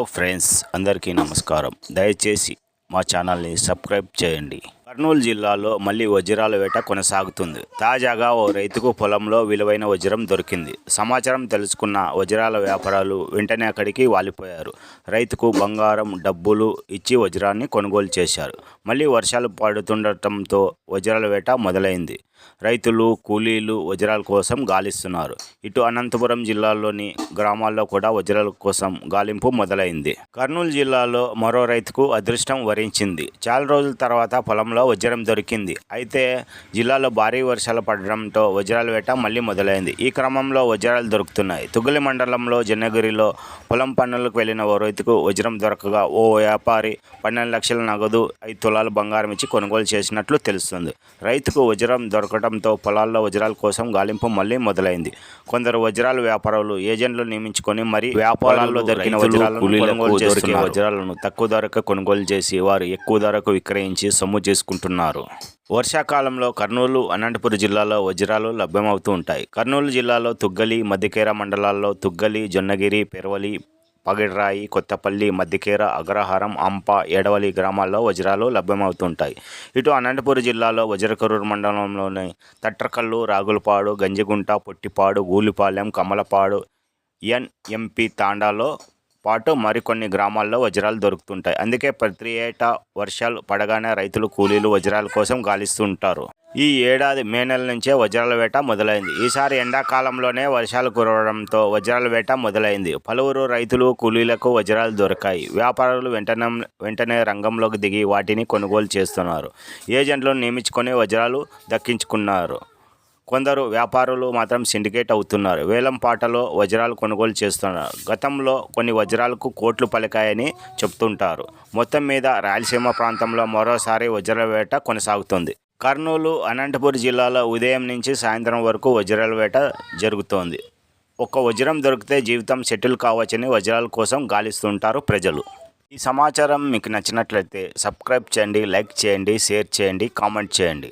Hello friends అందరికీ నమస్కారం. దయచేసి మా ఛానల్ని సబ్స్క్రైబ్ చేయండి. కర్నూలు జిల్లాలో మళ్ళీ వజ్రాల వేట కొనసాగుతుంది. తాజాగా ఓ రైతుకు పొలంలో విలువైన వజ్రం దొరికింది. సమాచారం తెలుసుకున్న వజ్రాల వ్యాపారాలు వెంటనే అక్కడికి వాలిపోయారు. రైతుకు బంగారం డబ్బులు ఇచ్చి వజ్రాన్ని కొనుగోలు చేశారు. మళ్ళీ వర్షాలు పడుతుండటంతో వజ్రాల వేట మొదలైంది. రైతులు కూలీలు వజ్రాల కోసం గాలిస్తున్నారు. ఇటు అనంతపురం జిల్లాలోని గ్రామాల్లో కూడా వజ్రాల కోసం గాలింపు మొదలైంది. కర్నూలు జిల్లాలో మరో రైతుకు అదృష్టం వరించింది. చాలా రోజుల తర్వాత పొలంలో వజ్రం దొరికింది. అయితే జిల్లాలో భారీ వర్షాలు పడడంతో వజ్రాల వేట మళ్ళీ మొదలైంది. ఈ క్రమంలో వజ్రాలు దొరుకుతున్నాయి. తుగ్గలి మండలంలో జన్నగిరిలో పొలం పనులకు వెళ్ళిన ఓ రైతుకు వజ్రం దొరకగా ఓ వ్యాపారి పన్నెండు లక్షల నగదు ఐదు తులాలు బంగారం ఇచ్చి కొనుగోలు చేసినట్లు తెలుస్తుంది. రైతుకు వజ్రం దొరకడంతో పొలాల్లో వజ్రాల కోసం గాలింపు మళ్ళీ మొదలైంది. కొందరు వజ్రాల వ్యాపారులు ఏజెంట్లు నియమించుకొని మరి వ్యాపారాల్లో దొరికిన వజ్రాలను కొనుగోలు వజ్రాలను తక్కువ ధరకు కొనుగోలు చేసి వారు ఎక్కువ ధరకు విక్రయించి సొమ్ము చేసుకుంటున్నారు. వర్షాకాలంలో కర్నూలు అనంతపురం జిల్లాలో వజ్రాలు లభ్యమవుతూ ఉంటాయి. కర్నూలు జిల్లాలో తుగ్గలి మధ్యకేర మండలాల్లో తుగ్గలి జొన్నగిరి పెరవలి పగిడ్రాయి కొత్తపల్లి మద్దికేర అగ్రహారం అంప ఎడవలి గ్రామాల్లో వజ్రాలు లభ్యమవుతుంటాయి ఇటు అనంతపురం జిల్లాలో వజ్రకరూరు మండలంలోని తట్రకల్లు రాగులపాడు గంజిగుంట పొట్టిపాడు గూలిపాలెం కమలపాడు ఎన్ఎంపి తాండాలో పాటు మరికొన్ని గ్రామాల్లో వజ్రాలు దొరుకుతుంటాయి. అందుకే ప్రతి ఏటా వర్షాలు పడగానే రైతులు కూలీలు వజ్రాల కోసం గాలిస్తుంటారు. ఈ ఏడాది మే నెల నుంచే వజ్రాల వేట మొదలైంది. ఈసారి ఎండాకాలంలోనే వర్షాలు కురవడంతో వజ్రాల వేట మొదలైంది. పలువురు రైతులు కూలీలకు వజ్రాలు దొరికాయి. వ్యాపారులు వెంటనే వెంటనే రంగంలోకి దిగి వాటిని కొనుగోలు చేస్తున్నారు. ఏజెంట్లను నియమించుకొని వజ్రాలు దక్కించుకున్నారు. కొందరు వ్యాపారులు మాత్రం సిండికేట్ అవుతున్నారు. వేలం పాటలో వజ్రాలు కొనుగోలు చేస్తున్నారు. గతంలో కొన్ని వజ్రాలకు కోట్లు పలికాయని చెప్తుంటారు. మొత్తం మీద రాయలసీమ ప్రాంతంలో మరోసారి వజ్రాల వేట కొనసాగుతుంది. కర్నూలు అనంతపురం జిల్లాలో ఉదయం నుంచి సాయంత్రం వరకు వజ్రాల వేట జరుగుతోంది. ఒక్క వజ్రం దొరికితే జీవితం సెటిల్ కావచ్చని వజ్రాల కోసం గాలిస్తుంటారు ప్రజలు. ఈ సమాచారం మీకు నచ్చినట్లయితే సబ్స్క్రైబ్ చేయండి లైక్ చేయండి షేర్ చేయండి కామెంట్ చేయండి.